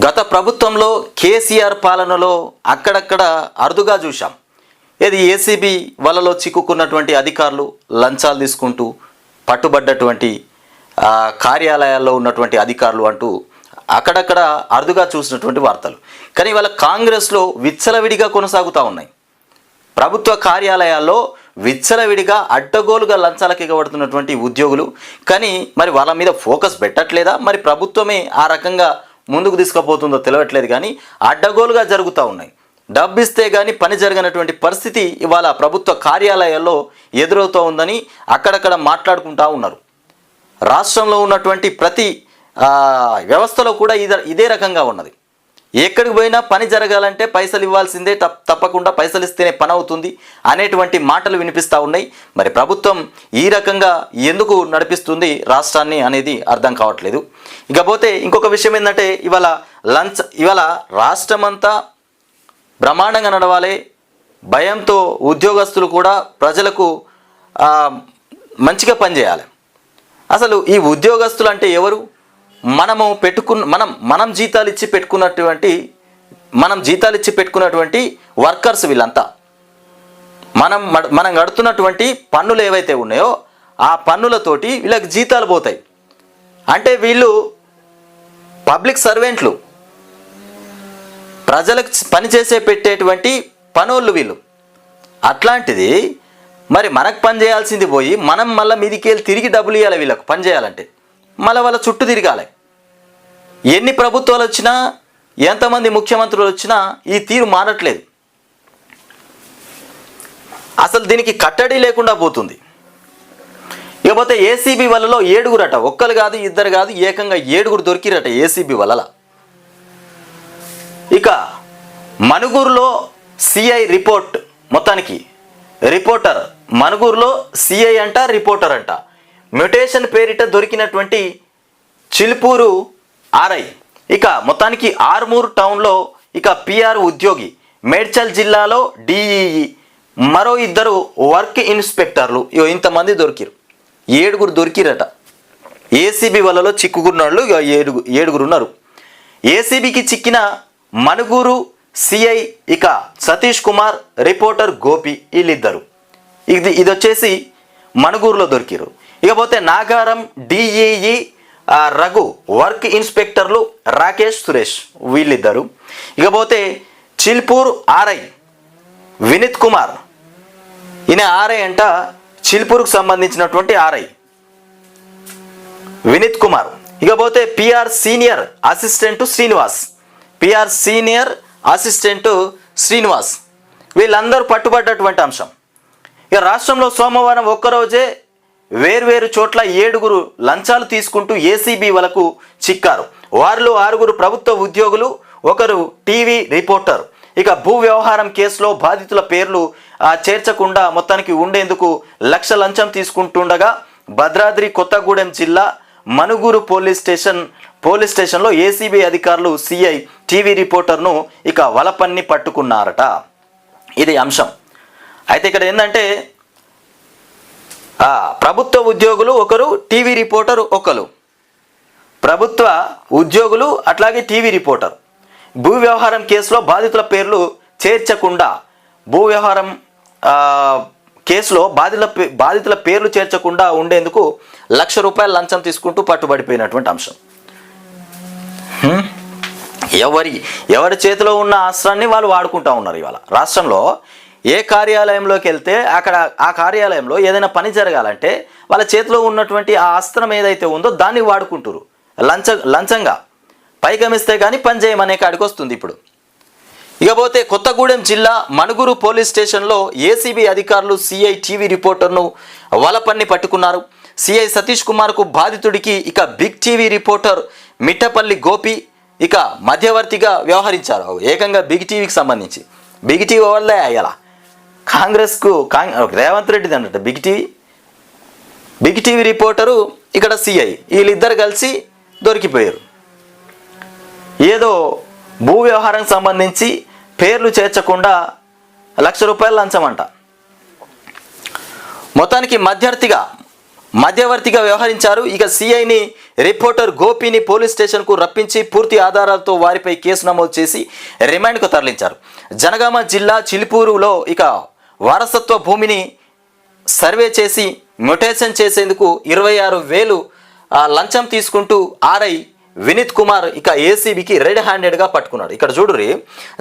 గత ప్రభుత్వంలో కేసీఆర్ పాలనలో అక్కడక్కడ అరుదుగా చూశాం. ఇది ఏసీబీ వలలో చిక్కుకున్నటువంటి అధికారులు లంచాలు తీసుకుంటూ పట్టుబడ్డటువంటి కార్యాలయాల్లో ఉన్నటువంటి అధికారులు అంటూ అక్కడక్కడ అరుదుగా చూసినటువంటి వార్తలు. కానీ వాళ్ళ కాంగ్రెస్లో విచ్చలవిడిగా కొనసాగుతూ ఉన్నాయి. ప్రభుత్వ కార్యాలయాల్లో విచ్చలవిడిగా అడ్డగోలుగా లంచాలకు ఎగబడుతున్నటువంటి ఉద్యోగులు. కానీ మరి వాళ్ళ మీద ఫోకస్ పెట్టట్లేదా? మరి ప్రభుత్వమే ఆ రకంగా ముందుకు తీసుకుపోతుందో తెలియట్లేదు కానీ అడ్డగోలుగా జరుగుతూ ఉన్నాయి. డబ్బు ఇస్తే కానీ పని జరగనటువంటి పరిస్థితి ఇవాళ ప్రభుత్వ కార్యాలయాల్లో ఎదురవుతూ ఉందని అక్కడక్కడ మాట్లాడుకుంటా ఉన్నారు. రాష్ట్రంలో ఉన్నటువంటి ప్రతి వ్యవస్థలో కూడా ఇదే ఇదే రకంగా ఉన్నది. ఎక్కడికి పోయినా పని జరగాలంటే పైసలు ఇవ్వాల్సిందే తప్ తప్పకుండా పైసలు ఇస్తేనే పని అవుతుంది అనేటువంటి మాటలు వినిపిస్తూ ఉన్నాయి. మరి ప్రభుత్వం ఈ రకంగా ఎందుకు నడిపిస్తుంది రాష్ట్రాన్ని అనేది అర్థం కావట్లేదు. ఇకపోతే ఇంకొక విషయం ఏంటంటే ఇవాళ లంచ్ ఇవాళ రాష్ట్రమంతా బ్రహ్మాండంగా నడవాలి. భయంతో ఉద్యోగస్తులు కూడా ప్రజలకు మంచిగా పనిచేయాలి. అసలు ఈ ఉద్యోగస్తులు అంటే ఎవరు? మనము పెట్టుకున్న మనం మనం జీతాలు ఇచ్చి పెట్టుకున్నటువంటి మనం జీతాలు ఇచ్చి పెట్టుకున్నటువంటి వర్కర్స్ వీళ్ళంతా. మనం మనం కడుతున్నటువంటి పన్నులు ఏవైతే ఉన్నాయో ఆ పన్నులతోటి వీళ్ళకి జీతాలు పోతాయి. అంటే వీళ్ళు పబ్లిక్ సర్వెంట్లు ప్రజలకు పనిచేసే పెట్టేటువంటి పనోళ్ళు వీళ్ళు. అట్లాంటిది మరి మనకు పని చేయాల్సింది పోయి మనం మళ్ళీ మీదికి వెళ్ళి తిరిగి డబ్బులు ఇవ్వాలి వీళ్ళకు పని చేయాలంటే. మళ్ళీ వాళ్ళ చుట్టూ తిరగాలి. ఎన్ని ప్రభుత్వాలు వచ్చినా ఎంతమంది ముఖ్యమంత్రులు వచ్చినా ఈ తీరు మారట్లేదు. అసలు దీనికి కట్టడి లేకుండా పోతుంది. ఇకపోతే ఏసీబీ వలలో ఏడుగురట ఒక్కరు కాదు ఇద్దరు కాదు ఏకంగా ఏడుగురు దొరికిరట ఏసీబీ వలల. ఇక మణుగూరులో సిఐ రిపోర్ట్ మొత్తానికి. రిపోర్టర్ మణుగూరులో సిఐ అంట రిపోర్టర్ అంట. మ్యుటేషన్ పేరిట దొరికినటువంటి చిలుపూరు ఆర్ఐ. ఇక మొత్తానికి ఆర్మూర్ టౌన్లో ఇక పిఆర్ ఉద్యోగి మేడ్చల్ జిల్లాలో డిఈఈ మరో ఇద్దరు వర్క్ ఇన్స్పెక్టర్లు ఇగో ఇంతమంది దొరికిరు. ఏడుగురు దొరికిరట. ఏసీబీ వలలో చిక్కుకున్న వాళ్ళు ఏడుగు ఏడుగురు ఉన్నారు. ఏసీబీకి చిక్కిన మనుగూరు సిఐ ఇక సతీష్ కుమార్ రిపోర్టర్ గోపి వీళ్ళిద్దరు. ఇది ఇది వచ్చేసి మణుగూరులో దొరికిరు. ఇకపోతే నాగారం డిఈఈ రఘు వర్క్ ఇన్స్పెక్టర్లు రాకేష్ సురేష్ వీళ్ళిద్దరు. ఇకపోతే చిల్పూర్ ఆర్ఐ వినీత్ కుమార్. ఈయన ఆర్ఐ అంట చిల్పూర్కు సంబంధించినటువంటి ఆర్ఐ వినీత్ కుమార్. ఇకపోతే PR senior assistant Srinivas. PR senior assistant Srinivas. వీళ్ళందరూ పట్టుబడ్డటువంటి అంశం. ఇక రాష్ట్రంలో సోమవారం ఒక్కరోజే వేర్వేరు చోట్ల ఏడుగురు లంచాలు తీసుకుంటూ ఏసీబీ వలకు చిక్కారు. వారిలో ఆరుగురు ప్రభుత్వ ఉద్యోగులు ఒకరు టీవీ రిపోర్టర్. ఇక భూ వ్యవహారం కేసులో బాధితుల పేర్లు చేర్చకుండా మొత్తానికి ఉండేందుకు లక్ష లంచం తీసుకుంటుండగా భద్రాద్రి కొత్తగూడెం జిల్లా మనుగూరు పోలీస్ స్టేషన్ పోలీస్ స్టేషన్లో ఏసీబీ అధికారులు సిఐ టీవీ రిపోర్టర్ను ఇక వలపన్ని పట్టుకున్నారట. ఇది అంశం. అయితే ఇక్కడ ఏంటంటే ప్రభుత్వ ఉద్యోగులు ఒకరు టీవీ రిపోర్టర్ ఒకరు. ప్రభుత్వ ఉద్యోగులు అట్లాగే టీవీ రిపోర్టర్. భూ వ్యవహారం కేసులో బాధితుల పేర్లు చేర్చకుండా భూ వ్యవహారం కేసులో బాధితుల పే- బాధితుల పేర్లు చేర్చకుండా ఉండేందుకు లక్ష రూపాయల లంచం తీసుకుంటూ పట్టుబడిపోయినటువంటి అంశం. ఎవరి ఎవరి చేతిలో ఉన్న అస్త్రాన్ని వాళ్ళు వాడుకుంటూ ఉన్నారు ఇవాళ. రాష్ట్రంలో ఏ కార్యాలయంలోకి వెళ్తే అక్కడ ఆ కార్యాలయంలో ఏదైనా పని జరగాలంటే వాళ్ళ చేతిలో ఉన్నటువంటి ఆ అస్త్రం ఏదైతే ఉందో దాన్ని వాడుకుంటారు. లంచ లంచంగా. పైకమిస్తే కానీ పని చేయమనే కాడికి వస్తుంది ఇప్పుడు. ఇకపోతే కొత్తగూడెం జిల్లా మణుగురు పోలీస్ స్టేషన్లో ఏసీబీ అధికారులు సిఐ టీవీ రిపోర్టర్ను వలపన్ని పట్టుకున్నారు. సిఐ సతీష్ కుమార్కు బాధితుడికి ఇక big TV reporter Mittapalli Gopi ఇక మధ్యవర్తిగా వ్యవహరించారు. ఏకంగా బిగ్ టీవీకి సంబంధించి. బిగ్ టీవీ వాళ్ళే అయ్యాల? కాంగ్రెస్కు కాంగ్ రేవంత్ రెడ్డిది అన్నట్టు big TV big TV reporter ఇక్కడ సిఐ వీళ్ళిద్దరు కలిసి దొరికిపోయారు. ఏదో భూ వ్యవహారం సంబంధించి పేర్లు చేర్చకుండా లక్ష రూపాయలు లంచమంట. మొత్తానికి మధ్యవర్తిగా మధ్యవర్తిగా వ్యవహరించారు. ఇక సిఐని రిపోర్టర్ గోపిని పోలీస్ స్టేషన్కు రప్పించి పూర్తి ఆధారాలతో వారిపై కేసు నమోదు చేసి రిమాండ్కు తరలించారు. జనగామ జిల్లా చిలుపూరులో ఇక వారసత్వ భూమిని సర్వే చేసి మ్యుటేషన్ చేసేందుకు ఇరవై ఆరు వేలు ఆ, లంచం తీసుకుంటూ ఆర్ఐ వినీత్ కుమార్ ఇక ఏసీబీకి రెడ్ హ్యాండెడ్గా పట్టుకున్నాడు. ఇక్కడ చూడురి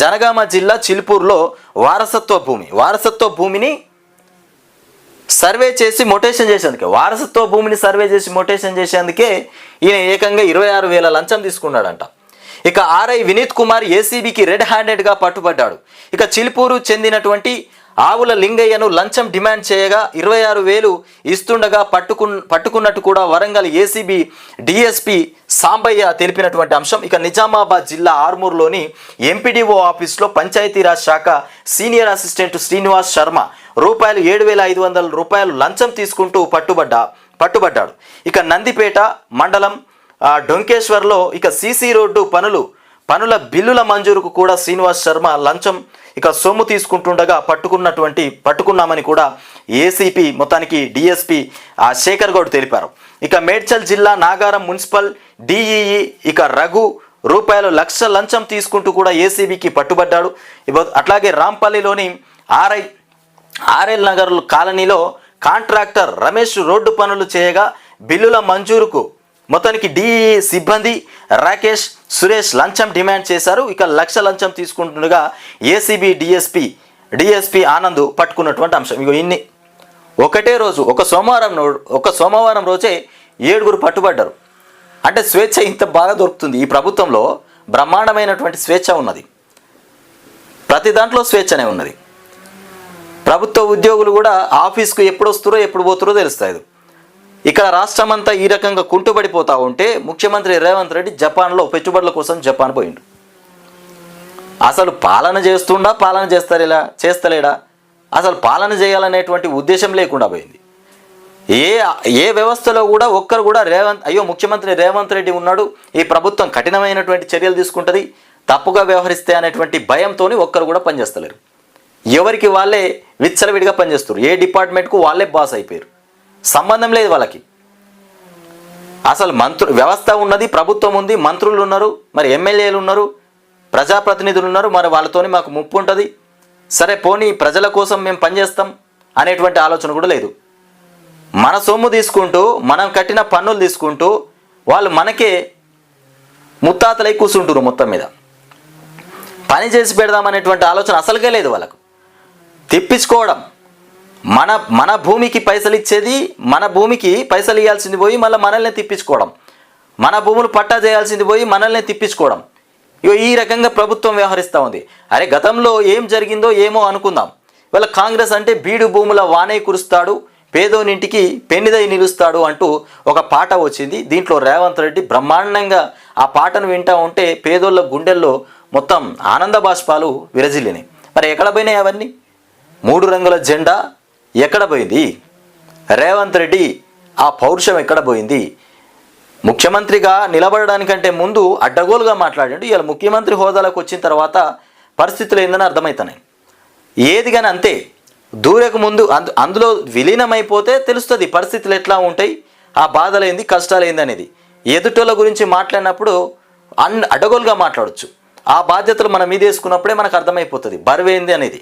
జనగామ జిల్లా చిలుపూరులో వారసత్వ భూమి వారసత్వ భూమిని సర్వే చేసి మొటేషన్ చేసేందుకే వారసత్వ భూమిని సర్వే చేసి మొటేషన్ చేసేందుకే ఈయన ఏకంగా ఇరవై ఆరు వేల లంచం తీసుకున్నాడంట. ఇక ఆర్ఐ వినీత్ కుమార్ ఏసీబీకి రెడ్ హ్యాండెడ్గా పట్టుబడ్డాడు. ఇక చిలుపూరు చెందినటువంటి ఆవుల లింగయ్యను లంచం డిమాండ్ చేయగా ఇరవై ఆరు వేలు ఇస్తుండగా పట్టుకు పట్టుకున్నట్టు కూడా వరంగల్ ఏసీబీ డిఎస్పీ సాంబయ్య తెలిపినటువంటి అంశం. ఇక నిజామాబాద్ జిల్లా ఆర్మూర్లోని ఎంపీడీఓ ఆఫీస్లో పంచాయతీరాజ్ శాఖ సీనియర్ అసిస్టెంట్ శ్రీనివాస్ శర్మ రూపాయలు ఏడు వేల ఐదు వందల రూపాయలు లంచం తీసుకుంటూ పట్టుబడ్డా పట్టుబడ్డాడు. ఇక నందిపేట మండలం డొంకేశ్వర్లో ఇక సీసీ రోడ్డు పనులు పనుల బిల్లుల మంజూరుకు కూడా శ్రీనివాస్ శర్మ లంచం ఇక సొమ్ము తీసుకుంటుండగా పట్టుకున్నటువంటి పట్టుకున్నామని కూడా ఏసీపీ మొత్తానికి డిఎస్పీ ఆ శేఖర్ గౌడ్ తెలిపారు. ఇక మేడ్చల్ జిల్లా నాగారం మున్సిపల్ డిఈఈ ఇక రఘు రూపాయలు లక్ష లంచం తీసుకుంటూ కూడా ఏసీబీకి పట్టుబడ్డాడు. అట్లాగే రాంపల్లిలోని ఆర్ఐ ఆర్ఎల్ నగర్ కాలనీలో కాంట్రాక్టర్ రమేష్ రోడ్డు పనులు చేయగా బిల్లుల మంజూరుకు మొత్తానికి డిఈ సిబ్బంది రాకేష్ సురేష్ లంచం డిమాండ్ చేశారు. ఇక లక్ష లంచం తీసుకుంటుండగా ఏసీబీ డిఎస్పి డిఎస్పీ ఆనంద్ పట్టుకున్నటువంటి అంశం. ఇగో ఇన్ని. ఒకటే రోజు ఒక సోమవారం ఒక సోమవారం రోజే ఏడుగురు పట్టుబడ్డారు. అంటే స్వేచ్ఛ ఇంత బాగా దొరుకుతుంది. ఈ ప్రభుత్వంలో బ్రహ్మాండమైనటువంటి స్వేచ్ఛ ఉన్నది. ప్రతి దాంట్లో స్వేచ్ఛనే ఉన్నది. ప్రభుత్వ ఉద్యోగులు కూడా ఆఫీస్కు ఎప్పుడు వస్తారో ఎప్పుడు పోతారో తెలుస్తుంది ఇక్కడ రాష్ట్రమంతా ఈ రకంగా కుంటుపడిపోతా ఉంటే ముఖ్యమంత్రి రేవంత్ రెడ్డి జపాన్లో పెట్టుబడుల కోసం జపాన్ పోయిండు. అసలు పాలన చేస్తుండా పాలన చేస్తారేలా చేస్తలేడా? అసలు పాలన చేయాలనేటువంటి ఉద్దేశం లేకుండా పోయింది. ఏ ఏ వ్యవస్థలో కూడా ఒక్కరు కూడా రేవంత్ అయ్యో ముఖ్యమంత్రి రేవంత్ రెడ్డి ఉన్నాడు ఈ ప్రభుత్వం కఠినమైనటువంటి చర్యలు తీసుకుంటుంది తప్పుగా వ్యవహరిస్తే అనేటువంటి భయంతో ఒక్కరు కూడా పనిచేస్తలేరు. ఎవరికి వాళ్ళే విచ్చలవిడిగా పనిచేస్తారు ఏ డిపార్ట్మెంట్కు వాళ్ళే బాస్ అయిపోయారు. సంబంధం లేదు వాళ్ళకి. అసలు మంత్రు వ్యవస్థ ఉన్నది ప్రభుత్వం ఉంది మంత్రులు ఉన్నారు మరి ఎమ్మెల్యేలు ఉన్నారు ప్రజాప్రతినిధులు ఉన్నారు మరి వాళ్ళతోని మాకు ముప్పు ఉంటుంది. సరే పోనీ ప్రజల కోసం మేము పనిచేస్తాం అనేటువంటి ఆలోచన కూడా లేదు. మన సొమ్ము తీసుకుంటూ మనం కట్టిన పన్నులు తీసుకుంటూ వాళ్ళు మనకే ముత్తాతలై కూర్చుంటారు మొత్తం మీద. పని చేసి పెడదామనేటువంటి ఆలోచన అసలుగా లేదు వాళ్ళకు. తెప్పించుకోవడం మన మన భూమికి పైసలు ఇచ్చేది మన భూమికి పైసలు ఇవ్వాల్సింది పోయి మళ్ళీ మనల్ని తిప్పించుకోవడం. మన భూములు పట్టా చేయాల్సింది పోయి మనల్ని తిప్పించుకోవడం. ఇగో ఈ రకంగా ప్రభుత్వం వ్యవహరిస్తూ ఉంది. అరే గతంలో ఏం జరిగిందో ఏమో అనుకుందాం. ఇవాళ కాంగ్రెస్ అంటే బీడు భూముల వానే కురుస్తాడు పేదోనింటికి పెన్నిదై నిలుస్తాడు అంటూ ఒక పాట వచ్చింది. దీంట్లో రేవంత్ రెడ్డి బ్రహ్మాండంగా ఆ పాటను వింటా ఉంటే పేదోళ్ళ గుండెల్లో మొత్తం ఆనంద బాష్పాలు విరజిల్లినాయి. మరి ఎక్కడ పోయినాయి అవన్నీ? మూడు రంగుల జెండా ఎక్కడ పోయింది? రేవంత్ రెడ్డి ఆ పౌరుషం ఎక్కడ పోయింది? ముఖ్యమంత్రిగా నిలబడడానికంటే ముందు అడ్డగోలుగా మాట్లాడండి. ఇలా ముఖ్యమంత్రి హోదాలోకి వచ్చిన తర్వాత పరిస్థితులు ఏందని అర్థమవుతున్నాయి ఏది కానీ అంతే. దూరకు ముందు అందు అందులో విలీనమైపోతే తెలుస్తుంది పరిస్థితులు ఎట్లా ఉంటాయి ఆ బాధలేంది కష్టాలేంది అనేది. ఎదుటోళ్ళ గురించి మాట్లాడినప్పుడు అన్ అడ్డగోలుగా మాట్లాడొచ్చు. ఆ బాధ్యతలు మనం మీద వేసుకున్నప్పుడే మనకు అర్థమైపోతుంది. బరువేంది అనేది.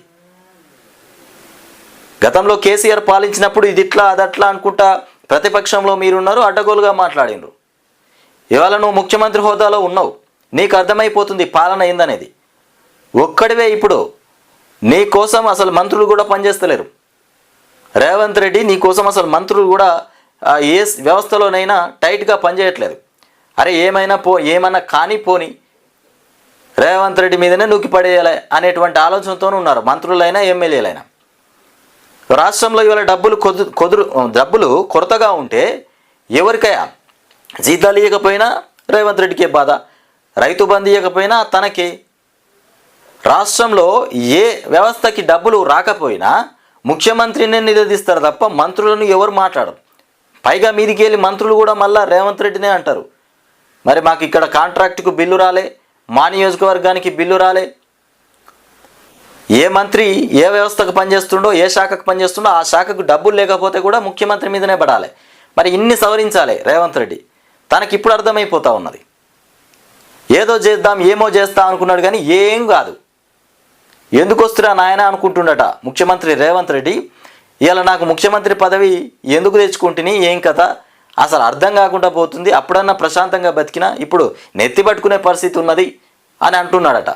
గతంలో కేసీఆర్ పాలించినప్పుడు ఇది ఇట్లా అదట్లా అనుకుంటా ప్రతిపక్షంలో మీరున్నారు అడ్డగోలుగా మాట్లాడినరు ఇవాళ నువ్వు ముఖ్యమంత్రి హోదాలో ఉన్నావు. నీకు అర్థమైపోతుంది పాలన ఏందనేది. ఒక్కడివే ఇప్పుడు నీ కోసం అసలు మంత్రులు కూడా పనిచేస్తలేరు. రేవంత్ రెడ్డి నీ కోసం అసలు మంత్రులు కూడా ఏ వ్యవస్థలోనైనా టైట్గా పనిచేయట్లేదు. అరే ఏమైనా పో ఏమైనా కానీ పోని రేవంత్ రెడ్డి మీదనే నూకి పడేయాలి అనేటువంటి ఆలోచనతోనే ఉన్నారు మంత్రులైనా ఎమ్మెల్యేలైనా. రాష్ట్రంలో ఇవాళ డబ్బులు కొదు కొదురు డబ్బులు కొరతగా ఉంటే ఎవరికయా జీతాలు ఇవ్వకపోయినా రేవంత్ రెడ్డికే బాధ. రైతు బంధు ఇవ్వకపోయినా తనకే. రాష్ట్రంలో ఏ వ్యవస్థకి డబ్బులు రాకపోయినా ముఖ్యమంత్రినే నిలదీస్తారు తప్ప మంత్రులను ఎవరు మాట్లాడరు. పైగా మీదికి వెళ్ళి మంత్రులు కూడా మళ్ళా రేవంత్ రెడ్డినే అంటారు. మరి మాకు ఇక్కడ కాంట్రాక్టుకు బిల్లు రాలే మా నియోజకవర్గానికి బిల్లు రాలే ఏ మంత్రి ఏ వ్యవస్థకు పనిచేస్తుండో ఏ శాఖకు పనిచేస్తుండో ఆ శాఖకు డబ్బులు లేకపోతే కూడా ముఖ్యమంత్రి మీదనే పడాలి. మరి ఇన్ని సవరించాలి రేవంత్ రెడ్డి. తనకి ఇప్పుడు అర్థమైపోతా ఉన్నది. ఏదో చేద్దాం ఏమో చేస్తాం అనుకున్నాడు కానీ ఏం కాదు. ఎందుకు వస్తురా నాయన అనుకుంటుండట ముఖ్యమంత్రి రేవంత్ రెడ్డి. ఇలా నాకు ముఖ్యమంత్రి పదవి ఎందుకు తెచ్చుకుంటుని ఏం కథ? అసలు అర్థం కాకుండా పోతుంది. అప్పుడన్నా ప్రశాంతంగా బతికినా ఇప్పుడు నెత్తి పట్టుకునే పరిస్థితి ఉన్నది అని అంటున్నాడట.